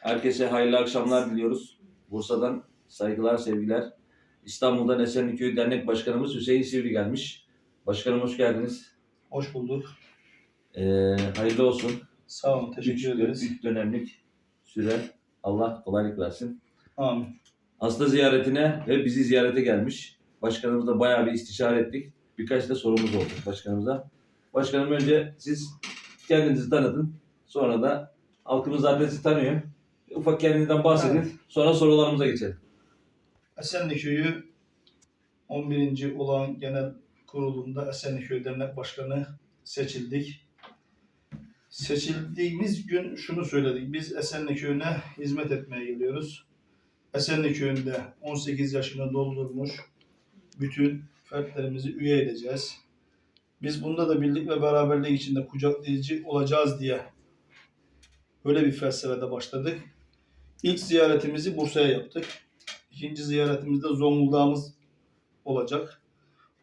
Herkese hayırlı akşamlar diliyoruz. Bursa'dan saygılar, sevgiler. İstanbul'dan Esenlikköy Dernek Başkanımız Hüseyin Sivri gelmiş. Başkanım hoş geldiniz. Hoş bulduk. Ee, hayırlı olsun. Sağ olun. Üç, Teşekkür ederiz. üç dönemlik süre. Allah kolaylık versin. Amin. Hasta ziyaretine ve bizi ziyarete gelmiş. Başkanımızla bayağı bir istişare ettik. Birkaç da sorumuz oldu başkanımıza. Başkanım önce siz kendinizi tanıtın. Sonra da halkımız zaten sizi tanıyor. Ufak kendinizden bahsedin. Evet. Sonra sorularımıza geçelim. Esenliköy'ü 11. olan genel kurulunda Esenliköy Dernek Başkanı seçildik. Seçildiğimiz gün şunu söyledik. Biz Esenliköy'üne hizmet etmeye geliyoruz. Esenliköy'ünde 18 yaşını doldurmuş bütün fertlerimizi üye edeceğiz. Biz bunda da birlik ve beraberlik içinde kucaklayıcı olacağız diye böyle bir felsefede başladık. İlk ziyaretimizi Bursa'ya yaptık. İkinci ziyaretimizde Zonguldak'ımız olacak.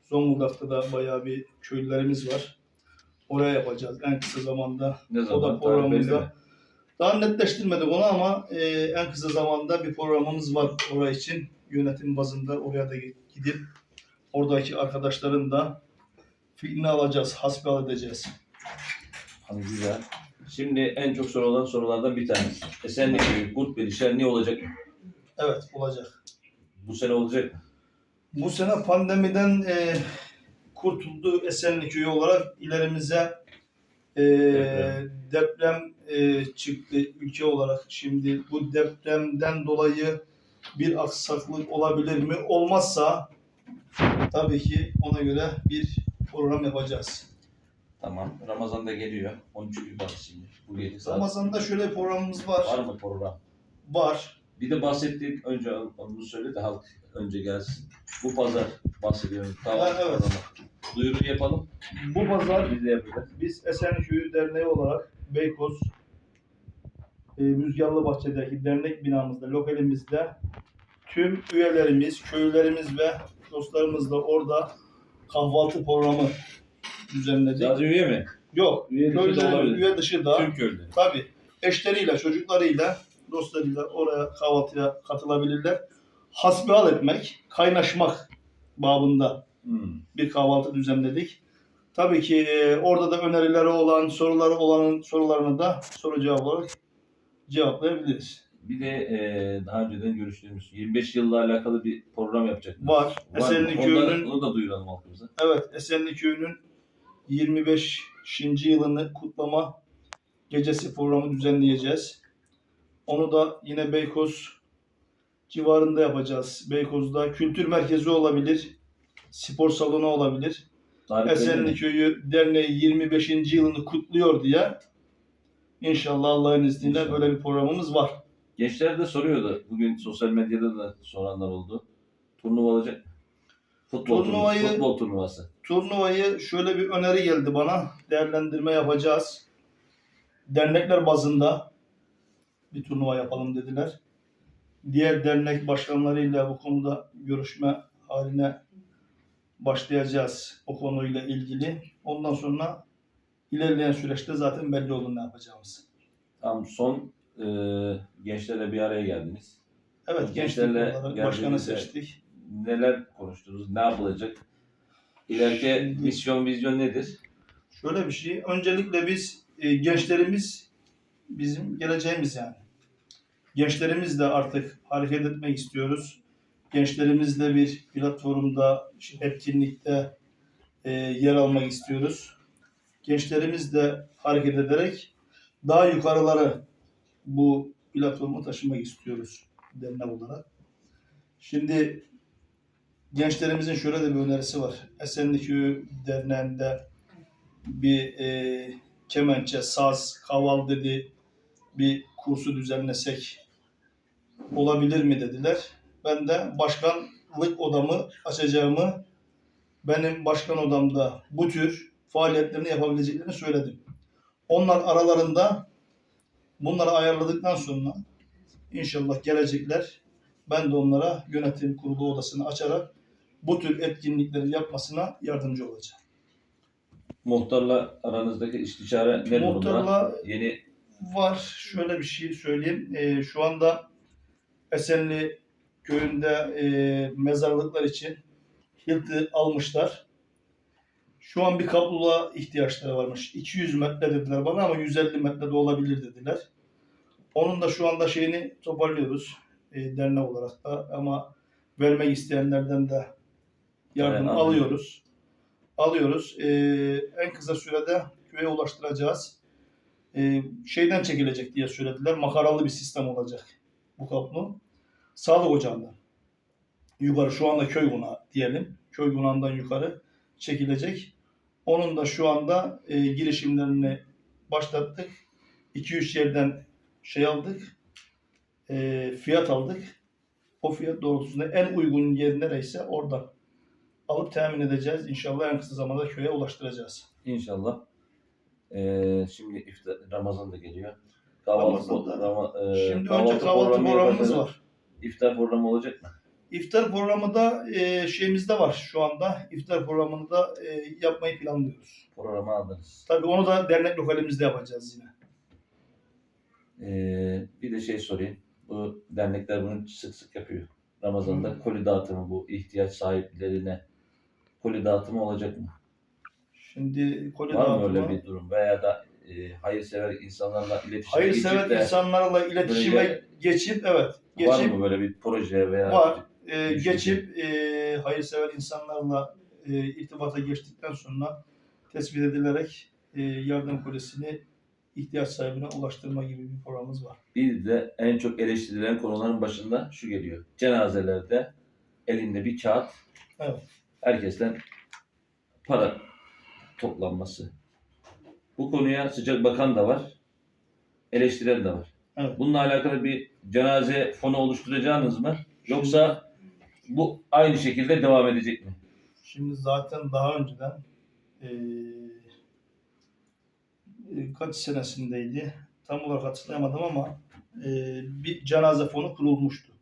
Zonguldak'ta da bayağı bir köylülerimiz var. Oraya yapacağız en kısa zamanda. Ne O da zaman? Belli mi? programımızda. Daha netleştirmedik onu ama e, en kısa zamanda bir programımız var oraya için. Yönetim bazında oraya da gidip oradaki arkadaşların da fikrini alacağız, hasbihal edeceğiz. Hani güzel. Şimdi en çok sorulan sorulardan bir tanesi. Esenlikköy Kurtbeli Şenliği olacak mı? Evet olacak. Bu sene olacak mı? Bu sene pandemiden e, kurtuldu Esenlikköy olarak ilerimize e, Deprem. deprem e, çıktı ülke olarak. Şimdi bu depremden dolayı bir aksaklık olabilir mi? Olmazsa tabii ki ona göre bir program yapacağız. Tamam. Ramazan da geliyor. 13 gün var şimdi. Bu gece saat. Ramazan'da şöyle programımız var. Var mı program? Var. Bir de bahsettiğim önce onu söyle de halk önce gelsin. Bu pazar bahsediyorum. Tamam. Ha, evet. Duyuru yapalım. Bu pazar Biz de yapacağız. Biz Esenköy Derneği olarak Beykoz e, Rüzgarlı Bahçe'deki dernek binamızda, lokalimizde tüm üyelerimiz, köylerimiz ve dostlarımızla orada kahvaltı programı düzenledik. Sadece üye mi? Yok, Üye dışı da köylerin olabilir. üye dışı da Tüm köylüler. tabii eşleriyle, çocuklarıyla, dostlarıyla oraya kahvaltıya katılabilirler. Hasbihal etmek, kaynaşmak babında Hmm. bir kahvaltı düzenledik. Tabii ki e, orada da önerileri olan, soruları olanın sorularını da soru cevap olarak cevaplayabiliriz. Bir de e, daha önceden görüştüğümüz 25 yılla alakalı bir program yapacak. Var. Var mı? Esenli Ondan- Köyü'nün Onu da duyuralım halkımıza. evet Esenli Köyü'nün 25. yılını kutlama gecesi programı düzenleyeceğiz. Onu da yine Beykoz civarında yapacağız. Beykoz'da kültür merkezi olabilir, spor salonu olabilir. Esenli Köyü Derneği 25. yılını kutluyor diye inşallah Allah'ın izniyle İnşallah. böyle bir programımız var. Gençler de soruyordu. Bugün sosyal medyada da soranlar oldu. Turnuva olacak? Futbol, Turnuvayı- turnuvası, futbol turnuvası. Turnuvayı şöyle bir öneri geldi bana. Değerlendirme yapacağız. Dernekler bazında bir turnuva yapalım dediler. Diğer dernek başkanlarıyla bu konuda görüşme haline başlayacağız o konuyla ilgili. Ondan sonra ilerleyen süreçte zaten belli olur ne yapacağımız. Tam son e, gençlerle bir araya geldiniz. Evet Gençlerle başkanı seçtik. Neler konuştunuz? Ne yapılacak? İleriki misyon, vizyon nedir? Şöyle bir şey. Öncelikle biz e, gençlerimiz bizim geleceğimiz yani. Gençlerimizle artık hareket etmek istiyoruz. Gençlerimizle bir platformda, etkinlikte e, yer almak istiyoruz. Gençlerimizle hareket ederek daha yukarıları bu platformu taşımak istiyoruz dernek olarak. Şimdi gençlerimizin şöyle de bir önerisi var. Esenlikköy Derneği'nde bir e, kemençe, saz, kaval dedi bir kursu düzenlesek olabilir mi dediler. Ben de başkanlık odamı açacağımı benim başkan odamda bu tür faaliyetlerini yapabileceklerini söyledim. Onlar aralarında bunları ayarladıktan sonra inşallah gelecekler. Ben de onlara yönetim kurulu odasını açarak bu tür etkinlikleri yapmasına yardımcı olacağım. Muhtarla aranızdaki istişare ne durumda? Yeni Var. Şöyle bir şey söyleyeyim. Ee, şu anda Esenli köyünde e, mezarlıklar için hilti almışlar. Şu an bir kapluluğa ihtiyaçları varmış. 200 metre dediler bana ama 150 metre de olabilir dediler. Onun da şu anda şeyini toparlıyoruz e, dernek olarak da ama vermek isteyenlerden de yardım Evet, alıyoruz. Alıyoruz. E, en kısa sürede köye ulaştıracağız. E, şeyden çekilecek diye söylediler. Makaralı bir sistem olacak bu kaplı. Sağlık ocağından. Yukarı şu anda köy konağı diyelim. Köy konağından yukarı çekilecek. Onun da şu anda e, girişimlerini başlattık. 2-3 yerden şey aldık. e, fiyat aldık. O fiyat doğrultusunda en uygun yer nereyse oradan alıp temin edeceğiz. İnşallah en kısa zamanda köye ulaştıracağız. İnşallah. Ee, şimdi iftar, Ramazan da geliyor. Kahvaltı, Ramazan'da. Rama- e, Şimdi önce kahvaltı programı programımız yapacağız. var. İftar programı olacak mı? İftar programı da e, şeyimizde var şu anda. İftar programını da e, yapmayı planlıyoruz. Programı aldınız. Tabii onu da dernek lokalimizde yapacağız yine. Ee, bir de şey sorayım. Bu dernekler bunu sık sık yapıyor. Ramazan'da koli dağıtımı bu ihtiyaç sahiplerine koli dağıtımı olacak mı? Şimdi koli Var mı dağıtımı- öyle bir durum? Veya da e, hayırsever insanlarla iletişime Hayırsever geçip de insanlarla iletişime böyle- geçip evet var geçip mı böyle bir proje veya var e, geçip e, hayırsever insanlarla e, irtibata geçtikten sonra tespit edilerek e, yardım kolisini ihtiyaç sahibine ulaştırma gibi bir programımız var. Bir de en çok eleştirilen konuların başında şu geliyor. Cenazelerde elinde bir kağıt Evet. Herkesten para toplanması. Bu konuya sıcak bakan da var. Eleştiren de var. Evet. Bununla alakalı bir cenaze fonu oluşturacağınız mı? Yoksa bu aynı şekilde devam edecek mi? Şimdi zaten daha önceden e, e, kaç senesindeydi tam olarak hatırlayamadım ama e, bir cenaze fonu kurulmuştu.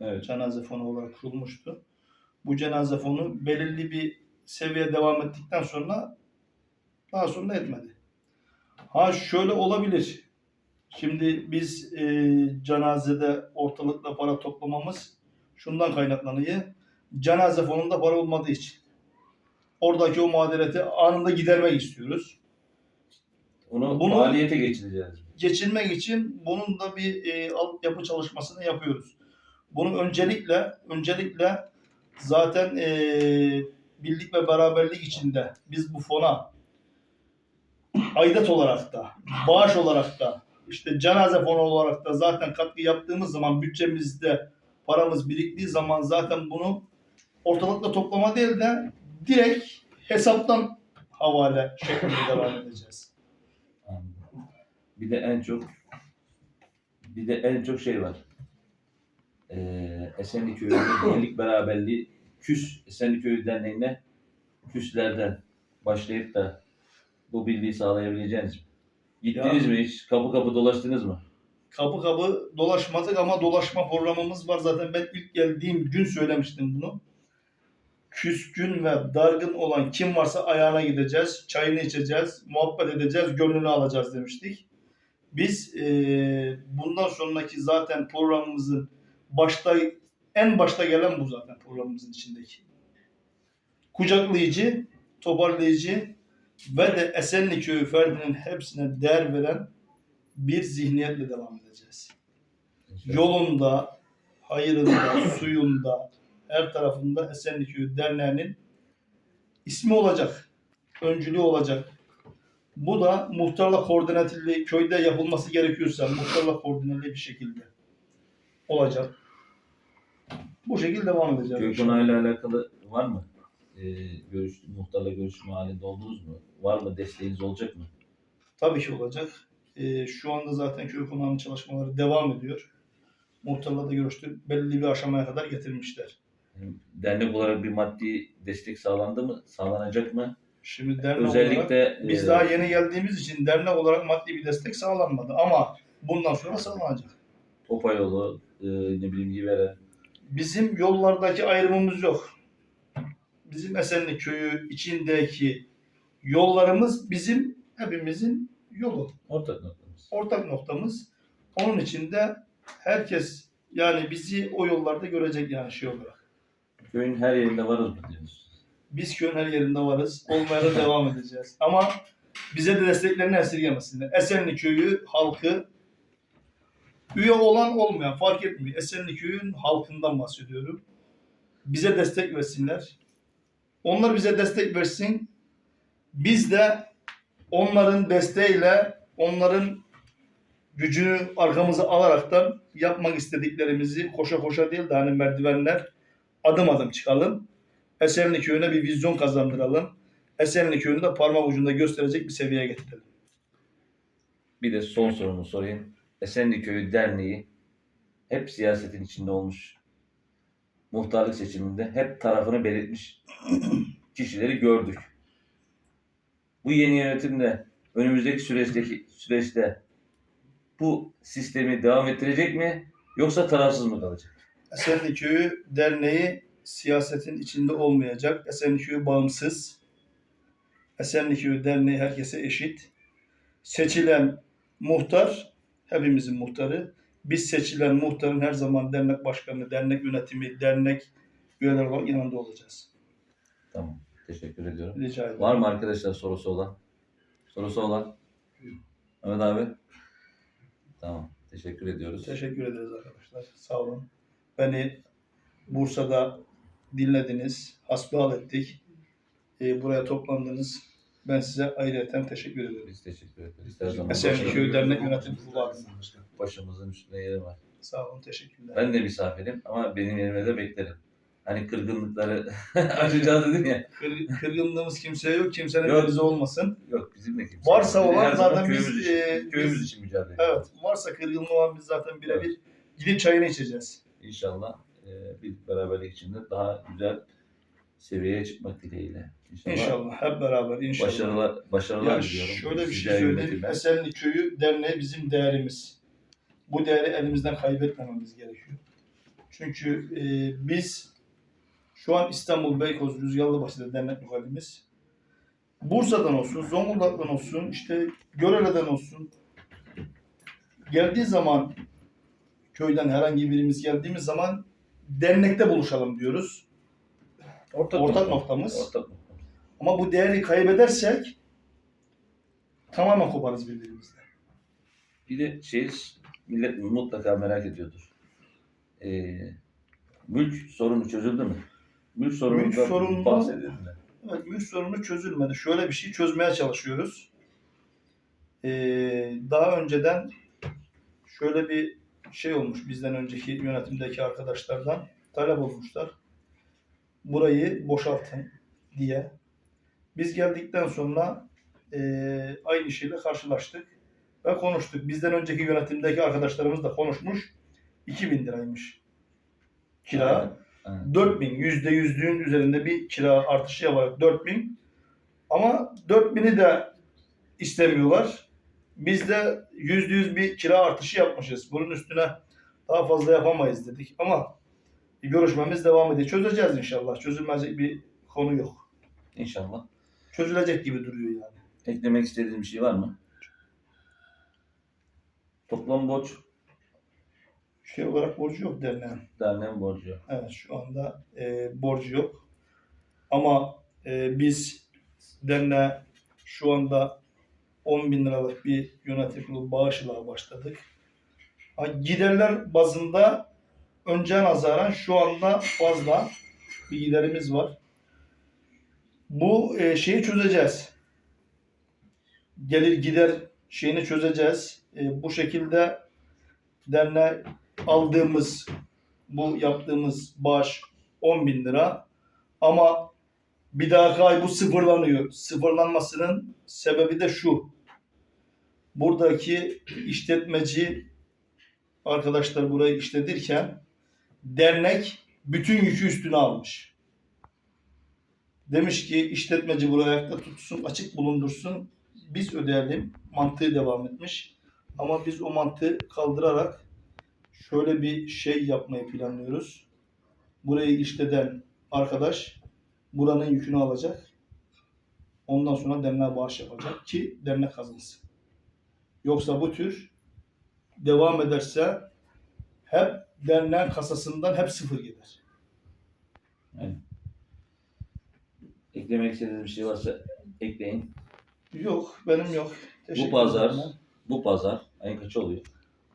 Evet. cenaze fonu olarak kurulmuştu. Bu cenaze fonu belirli bir seviye devam ettikten sonra daha sonra etmedi. Ha şöyle olabilir. Şimdi biz e, cenazede ortalıkta para toplamamız şundan kaynaklanıyor. Cenaze fonunda para olmadığı için. Oradaki o mağduriyeti anında gidermek istiyoruz. Onu Bunu- faaliyete geçireceğiz. geçirmek için bunun da bir e, altyapı çalışmasını yapıyoruz. Bunu öncelikle öncelikle zaten e, birlik ve beraberlik içinde biz bu fona aidat olarak da, bağış olarak da, işte cenaze fonu olarak da zaten katkı yaptığımız zaman bütçemizde paramız biriktiği zaman zaten bunu ortalıkta toplama değil de direkt hesaptan havale şeklinde devam edeceğiz. Bir de en çok bir de en çok şey var. Esenlik Köyü'nün birlik beraberliği küs Esenlik Köyü Derneği'ne küslerden başlayıp da bu birliği sağlayabileceğiniz? Gittiniz Ya- mi hiç? Kapı kapı dolaştınız mı? kapı kapı dolaşmadık ama dolaşma programımız var. Zaten ben ilk geldiğim gün söylemiştim bunu. Küskün ve dargın olan kim varsa ayağına gideceğiz, çayını içeceğiz, muhabbet edeceğiz, gönlünü alacağız demiştik. Biz eee, bundan sonraki zaten programımızın başta en başta gelen bu zaten programımızın içindeki. Kucaklayıcı, toparlayıcı ve de Esenli Köyü ferdinin hepsine değer veren bir zihniyetle devam edeceğiz. Yolunda, hayırında, suyunda, her tarafında Esenlikköy Derneği'nin ismi olacak. Öncülüğü olacak. Bu da muhtarla koordinateli köyde yapılması gerekiyorsa muhtarla koordineli bir şekilde olacak. Bu şekilde devam edeceğiz. Köy konağıyla alakalı var mı? Ee, görüş, muhtarla görüşme halinde oldunuz mu? Var mı? Desteğiniz olacak mı? Tabii ki olacak. Ee, şu anda zaten köy konağının çalışmaları devam ediyor. Muhtarla da görüştük. Belli bir aşamaya kadar getirmişler. Dernek olarak bir maddi destek sağlandı mı? Sağlanacak mı? Şimdi dernek olarak Özellikle Biz e, daha yeni geldiğimiz için dernek olarak maddi bir destek sağlanmadı ama bundan sonra sağlanacak. Topa yolu, e, ne bileyim Givere, Bizim yollardaki ayrımımız yok. Bizim Esenli köyü içindeki yollarımız bizim hepimizin yolu. ortak noktamız. noktamız. ortak noktamız. Onun için de herkes yani bizi o yollarda görecek yani şey olarak. Köyün her yerinde varız mı diyoruz. Biz köyün her yerinde varız. Olmaya da devam edeceğiz. Ama bize de desteklerini esirgemesinler. Esenli köyü halkı üye olan olmayan fark etmiyor. Esenli köyün halkından bahsediyorum. Bize destek versinler. Onlar bize destek versin. Biz de onların desteğiyle onların gücünü arkamıza alaraktan yapmak istediklerimizi koşa koşa değil de hani merdivenler adım adım çıkalım. Esenli köyüne bir vizyon kazandıralım. Esenli köyünü de parmak ucunda gösterecek bir seviyeye getirelim. Bir de son sorumu sorayım. Esenli Köyü Derneği hep siyasetin içinde olmuş. Muhtarlık seçiminde hep tarafını belirtmiş kişileri gördük. Bu yeni yönetimde önümüzdeki süreçteki süreçte bu sistemi devam ettirecek mi yoksa tarafsız mı kalacak? Esenli Köyü Derneği siyasetin içinde olmayacak. Esenli Köyü bağımsız. Esenli Köyü Derneği herkese eşit. Seçilen muhtar, hepimizin muhtarı. Biz seçilen muhtarın her zaman dernek başkanı, dernek yönetimi, dernek üyeler olarak yanında olacağız. Tamam. Teşekkür ediyorum. Rica ederim. Var mı arkadaşlar sorusu olan? Sorusu olan? Mehmet abi? Tamam. Teşekkür ediyoruz. Teşekkür ederiz arkadaşlar. Sağ olun. Beni Bursa'da dinlediniz, hasbihal ettik. Ee, buraya toplandınız. Ben size ayrıca teşekkür ederim. Biz teşekkür ederiz. Her zaman Esenli başarılı- Köy Dernek Yönetim Kurulu adına. başımızın üstünde yeri var. Sağ olun, teşekkürler. Ben de misafirim ama benim yerime de beklerim. Hani kırgınlıkları aşacağız dedin ya. Kır, kırgınlığımız kimseye yok, kimsenin Yok. bize olmasın. Yok bizim de kimse. Varsa olan her zaman zaten biz, köyümüz için, e, köyümüz biz- için mücadele ediyoruz. Evet, varsa kırgınlığı olan biz zaten birebir gidip çayını içeceğiz. İnşallah e, bir beraberlik içinde daha güzel seviyeye çıkmak dileğiyle. İnşallah. İnşallah, hep beraber inşallah. Başarılar, başarılar Ya diliyorum. şöyle bir şey söyleyeyim. Esenli Köyü Derneği bizim değerimiz. Bu değeri elimizden kaybetmememiz gerekiyor. Çünkü e, biz şu an İstanbul Beykoz Rüzgarlıbaşı'da dernek muhalimiz. Bursa'dan olsun, Zonguldak'tan olsun, işte Görele'den olsun. Geldiği zaman köyden herhangi birimiz geldiğimiz zaman dernekte buluşalım diyoruz. Ortak, Ortak nokta. noktamız. Ortak noktamız. Ama bu değeri kaybedersek tamamen koparız birbirimizden. Bir de şey millet mutlaka merak ediyordur. E, mülk sorunu çözüldü mü? Mülk sorunu Mülk sorunu- mi? Evet, mülk sorunu çözülmedi. Şöyle bir şey çözmeye çalışıyoruz. Ee, daha önceden şöyle bir şey olmuş bizden önceki yönetimdeki arkadaşlardan talep olmuşlar. Burayı boşaltın diye. Biz geldikten sonra ee, aynı şeyle karşılaştık ve konuştuk. Bizden önceki yönetimdeki arkadaşlarımız da konuşmuş. 2000 liraymış kira. Aynen, aynen. 4000 yüzde yüzlüğün üzerinde bir kira artışı yaparak 4000 ama 4000'i de istemiyorlar. Biz de yüzde yüz bir kira artışı yapmışız. Bunun üstüne daha fazla yapamayız dedik ama görüşmemiz devam ediyor. Çözeceğiz inşallah. Çözülmeyecek bir konu yok. İnşallah. Çözülecek gibi duruyor yani. Eklemek istediğiniz bir şey var mı? Toplam borç Şey olarak borcu yok derneğin. derneğin borcu. Evet şu anda e, borcu yok. Ama e, biz derneğe şu anda 10 bin liralık bir yönetim kurulu bağışla başladık. Ha, giderler bazında önce nazaran şu anda fazla bir giderimiz var. Bu e, şeyi çözeceğiz. Gelir gider şeyini çözeceğiz. E, bu şekilde derneğe aldığımız bu yaptığımız bağış 10 bin lira ama bir dahaki ay bu sıfırlanıyor. Sıfırlanmasının sebebi de şu. Buradaki işletmeci arkadaşlar burayı işletirken dernek bütün yükü üstüne almış. Demiş ki işletmeci burayı ayakta tutsun, açık bulundursun. Biz ödeyelim. Mantığı devam etmiş. Ama biz o mantığı kaldırarak şöyle bir şey yapmayı planlıyoruz. Burayı işleten arkadaş buranın yükünü alacak. Ondan sonra derneğe bağış yapacak ki dernek kazansın. Yoksa bu tür devam ederse hep derneğin kasasından hep sıfır gider. Eklemek istediğiniz bir şey varsa ekleyin. Yok, benim yok. Teşekkür Bu pazar, ederim. bu pazar ayın kaçı oluyor?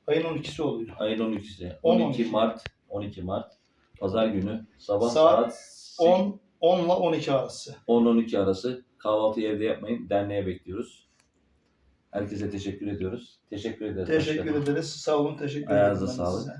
Ayın 12'si oluyor. Ayın 12'si. 10, 12 Mart, 12 Mart. Pazar günü sabah Saat saat 10 10 ile 12 arası. 10-12 arası kahvaltıyı evde yapmayın. Derneğe bekliyoruz. Herkese teşekkür ediyoruz. Teşekkür ederiz. Teşekkür başkanım. ederiz. Sağ olun. Teşekkür Ayağınıza ederim de sağlık. size.